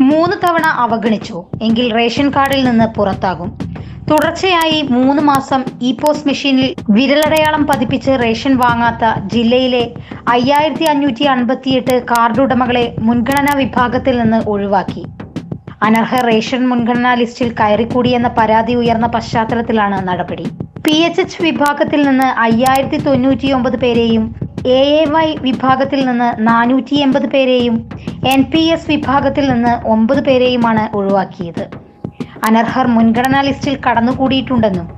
മൂന്ന് തവണ അവഗണിച്ചു. എങ്കിൽ റേഷൻ കാർഡിൽ നിന്ന് പുറത്താകും. തുടർച്ചയായി മൂന്ന് മാസം ഇ പോസ്റ്റ് മെഷീനിൽ വിരലടയാളം പതിപ്പിച്ച് റേഷൻ വാങ്ങാത്ത ജില്ലയിലെ അയ്യായിരത്തി അഞ്ഞൂറ്റി അൻപത്തിയെട്ട് കാർഡ് ഉടമകളെ മുൻഗണനാ വിഭാഗത്തിൽ നിന്ന് ഒഴിവാക്കി. അനർഹ റേഷൻ മുൻഗണനാ ലിസ്റ്റിൽ കയറിക്കൂടിയെന്ന പരാതി ഉയർന്ന പശ്ചാത്തലത്തിലാണ് നടപടി. പി എച്ച് എച്ച് വിഭാഗത്തിൽ നിന്ന് അയ്യായിരത്തി തൊണ്ണൂറ്റി ഒമ്പത് പേരെയും എ എ വൈ വിഭാഗത്തിൽ നിന്ന് നാനൂറ്റി എൺപത് പേരെയും എൻ പി എസ് വിഭാഗത്തിൽ നിന്ന് ഒമ്പത് പേരെയുമാണ് ഒഴിവാക്കിയത്. അനർഹർ മുൻഗണനാ ലിസ്റ്റിൽ കടന്നുകൂടിയിട്ടുണ്ടെന്നും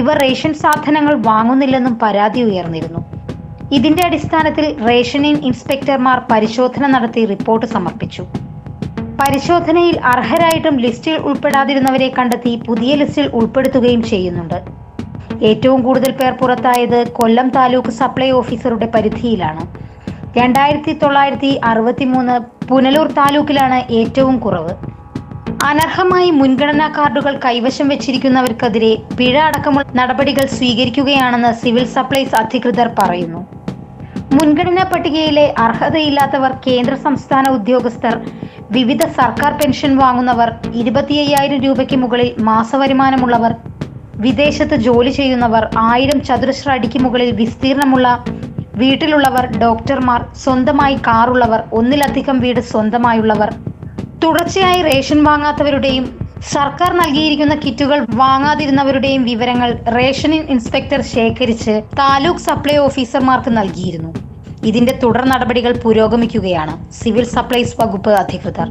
ഇവർ റേഷൻ സാധനങ്ങൾ വാങ്ങുന്നില്ലെന്നും പരാതി ഉയർന്നിരുന്നു. ഇതിന്റെ അടിസ്ഥാനത്തിൽ റേഷനിംഗ് ഇൻസ്പെക്ടർമാർ പരിശോധന നടത്തി റിപ്പോർട്ട് സമർപ്പിച്ചു. പരിശോധനയിൽ അർഹരായിട്ടും ലിസ്റ്റിൽ ഉൾപ്പെടാതിരുന്നവരെ കണ്ടെത്തി പുതിയ ലിസ്റ്റിൽ ഉൾപ്പെടുത്തുകയും ചെയ്യുന്നുണ്ട്. ഏറ്റവും കൂടുതൽ പേർ പുറത്തായത് കൊല്ലം താലൂക്ക് സപ്ലൈ ഓഫീസറുടെ പരിധിയിലാണ്. രണ്ടായിരത്തി തൊള്ളായിരത്തി അറുപത്തി മൂന്ന് പുനലൂർ താലൂക്കിലാണ് ഏറ്റവും കുറവ്. അനർഹമായി മുൻഗണനാ കാർഡുകൾ കൈവശം വെച്ചിരിക്കുന്നവർക്കെതിരെ പിഴ അടക്കമുള്ള നടപടികൾ സ്വീകരിക്കുകയാണെന്ന് സിവിൽ സപ്ലൈസ് അധികൃതർ പറയുന്നു. മുൻഗണനാ പട്ടികയിലെ അർഹതയില്ലാത്തവർ കേന്ദ്ര സംസ്ഥാന ഉദ്യോഗസ്ഥർ വിവിധ സർക്കാർ പെൻഷൻ വാങ്ങുന്നവർ ഇരുപത്തി അയ്യായിരം രൂപയ്ക്ക് മുകളിൽ മാസവരുമാനമുള്ളവർ വിദേശത്ത് ജോലി ചെയ്യുന്നവർ ആയിരം ചതുരശ്ര അടിക്ക് മുകളിൽ വിസ്തീർണമുള്ള വീട്ടിലുള്ളവർ ഡോക്ടർമാർ സ്വന്തമായി കാറുള്ളവർ ഒന്നിലധികം വീട് സ്വന്തമായുള്ളവർ. തുടർച്ചയായി റേഷൻ വാങ്ങാത്തവരുടെയും സർക്കാർ നൽകിയിരിക്കുന്ന കിറ്റുകൾ വാങ്ങാതിരുന്നവരുടെയും വിവരങ്ങൾ റേഷൻ ഇൻസ്പെക്ടർ ശേഖരിച്ച് താലൂക്ക് സപ്ലൈ ഓഫീസർമാർക്ക് നൽകിയിരുന്നു. ഇതിന്റെ തുടർ നടപടികൾ പുരോഗമിക്കുകയാണ് സിവിൽ സപ്ലൈസ് വകുപ്പ് അധികൃതർ.